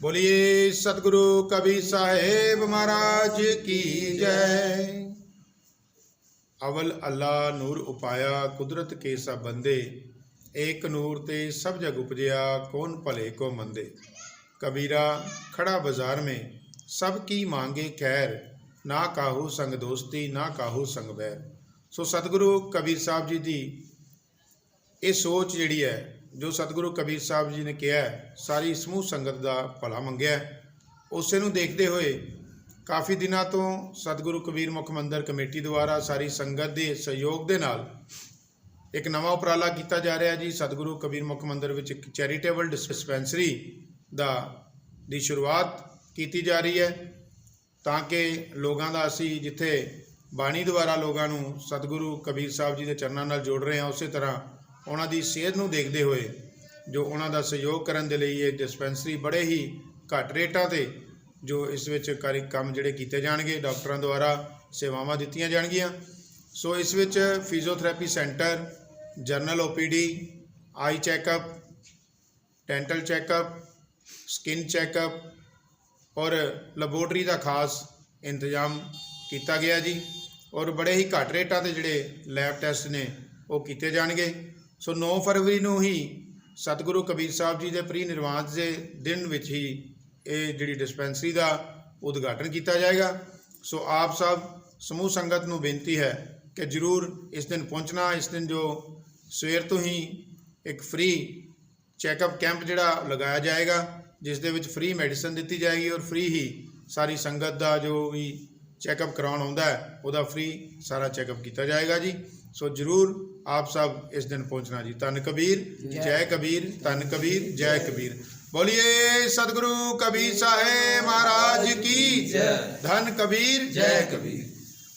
बोलिए सतगुरु कबीर साहेब महाराज की जय ਅਵਲ ਅੱਲਾ ਨੂਰ ਉਪਾਇਆ ਕੁਦਰਤ ਕੇ ਸਭ ਬੰਦੇ ਏਕ ਨੂਰ ਤੇ ਸਭ ਜਗ ਉਪਜਿਆ ਕੌਣ ਭਲੇ ਕੋ ਮੰਦੇ ਕਬੀਰਾ ਖੜਾ ਬਾਜ਼ਾਰ में ਸਭ ਕੀ ਮਾਂਗੇ ਖੈਰ ਨਾ ਕਾਹੂ ਸੰਗ ਦੋਸਤੀ ਨਾ ਕਾਹੂ ਸੰਗ ਬੈਰ ਸੋ ਸਤਿਗੁਰੂ ਕਬੀਰ ਸਾਹਿਬ ਜੀ ਦੀ ਇਹ ਸੋਚ ਜਿਹੜੀ ਹੈ ਜੋ ਸਤਿਗੁਰੂ ਕਬੀਰ ਸਾਹਿਬ ਜੀ ਨੇ ਕਿਹਾ ਸਾਰੀ ਸਮੂਹ ਸੰਗਤ ਦਾ ਭਲਾ ਮੰਗਿਆ ਉਸੇ ਨੂੰ ਦੇਖਦੇ ਹੋਏ ਕਾਫੀ ਦਿਨਾਂ ਤੋਂ ਸਤਿਗੁਰੂ ਕਬੀਰ ਮੁੱਖ ਮੰਦਰ ਕਮੇਟੀ ਦੁਆਰਾ ਸਾਰੀ ਸੰਗਤ ਦੇ ਸਹਿਯੋਗ ਦੇ ਨਾਲ ਇੱਕ ਨਵਾਂ ਉਪਰਾਲਾ ਕੀਤਾ ਜਾ ਰਿਹਾ ਜੀ। ਸਤਿਗੁਰੂ ਕਬੀਰ ਮੁੱਖ ਮੰਦਰ ਵਿੱਚ ਇੱਕ ਚੈਰੀਟੇਬਲ ਡਿਸਪੈਂਸਰੀ ਦਾ ਦੀ ਸ਼ੁਰੂਆਤ ਕੀਤੀ ਜਾ ਰਹੀ ਹੈ। ਤਾਂ ਕਿ ਲੋਕਾਂ ਦਾ ਅਸੀਂ ਜਿੱਥੇ ਬਾਣੀ ਦੁਆਰਾ ਲੋਕਾਂ ਨੂੰ ਸਤਿਗੁਰੂ ਕਬੀਰ ਸਾਹਿਬ ਜੀ ਦੇ ਚਰਨਾਂ ਨਾਲ ਜੋੜ ਰਹੇ ਹਾਂ, ਉਸੇ ਤਰ੍ਹਾਂ ਉਹਨਾਂ ਦੀ ਸਿਹਤ ਨੂੰ ਦੇਖਦੇ ਹੋਏ ਜੋ ਉਹਨਾਂ ਦਾ ਸਹਿਯੋਗ ਕਰਨ ਦੇ ਲਈ ਇਹ ਡਿਸਪੈਂਸਰੀ ਬੜੇ ਹੀ ਘੱਟ ਰੇਟਾਂ ਤੇ ਜੋ ਇਸ ਵਿੱਚ ਕਾਰੀ ਕੰਮ ਜਿਹੜੇ ਕੀਤੇ ਜਾਣਗੇ, ਡਾਕਟਰਾਂ ਦੁਆਰਾ ਸੇਵਾਵਾਂ ਦਿੱਤੀਆਂ ਜਾਣਗੀਆਂ। ਸੋ ਇਸ ਵਿੱਚ physiotherapy centre general OPD eye checkup dental checkup skin checkup ਔਰ ਲੈਬੋਰਟਰੀ ਦਾ ਖਾਸ ਇੰਤਜ਼ਾਮ ਕੀਤਾ ਗਿਆ ਜੀ। ਔਰ ਬੜੇ ਹੀ ਘੱਟ ਰੇਟਾਂ ਤੇ ਜਿਹੜੇ ਲੈਬ ਟੈਸਟ ਨੇ ਉਹ ਕੀਤੇ ਜਾਣਗੇ। ਸੋ 9 ਫਰਵਰੀ ਨੂੰ ਹੀ ਸਤਿਗੁਰੂ ਕਬੀਰ ਸਾਹਿਬ ਜੀ ਦੇ ਪ੍ਰੀ ਨਿਰਵਾਣ ਦੇ ਦਿਨ ਵਿੱਚ ਹੀ ਇਹ ਜਿਹੜੀ ਡਿਸਪੈਂਸਰੀ ਦਾ ਉਦਘਾਟਨ ਕੀਤਾ ਜਾਏਗਾ। ਸੋ ਆਪ ਸਭ ਸਮੂਹ ਸੰਗਤ ਨੂੰ ਬੇਨਤੀ ਹੈ ਕਿ ਜਰੂਰ ਇਸ ਦਿਨ ਪਹੁੰਚਣਾ, ਇਸ ਦਿਨ ਜੋ ਸਵੇਰ ਤੋਂ ਹੀ ਇੱਕ ਫ੍ਰੀ ਚੈੱਕਅਪ ਕੈਂਪ ਜਿਹੜਾ ਲਗਾਇਆ ਜਾਏਗਾ, ਜਿਸ ਦੇ ਵਿੱਚ ਫ੍ਰੀ ਮੈਡੀਸਨ ਦਿੱਤੀ ਜਾਏਗੀ ਔਰ ਫ੍ਰੀ ਹੀ ਸਾਰੀ ਸੰਗਤ ਦਾ ਜੋ ਵੀ ਚੈੱਕਅਪ ਕਰਾਉਣ ਆਉਂਦਾ ਹੈ, ਉਹਦਾ ਫ੍ਰੀ ਸਾਰਾ ਚੈੱਕਅਪ ਕੀਤਾ ਜਾਏਗਾ ਜੀ। सो ज़रूर आप सब इस दिन पहुँचना जी। धन कबीर जय कबीर धन कबीर जय कबीर। बोलिए सदगुरु कबीर साहेब महाराज की धन कबीर जय कबीर।